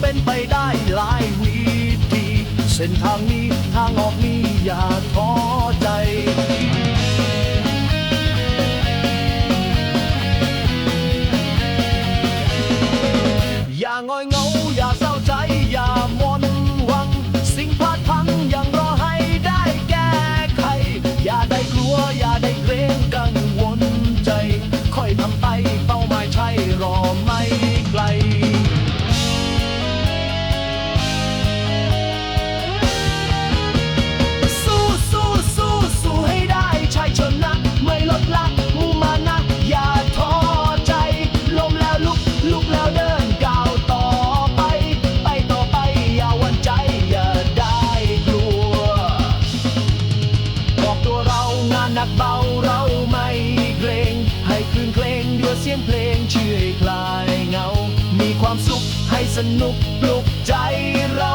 เป็นไปได้หลายวิธี เส้นทางนี้ทางออกนี้อย่าท้อ นักเบาเราไม่เกรงให้คืนเพลงด้วยเสียงเพลงช่วยคลายเงา มีความสุขให้สนุกปลุกใจเรา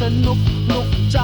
สนุกนุกใจ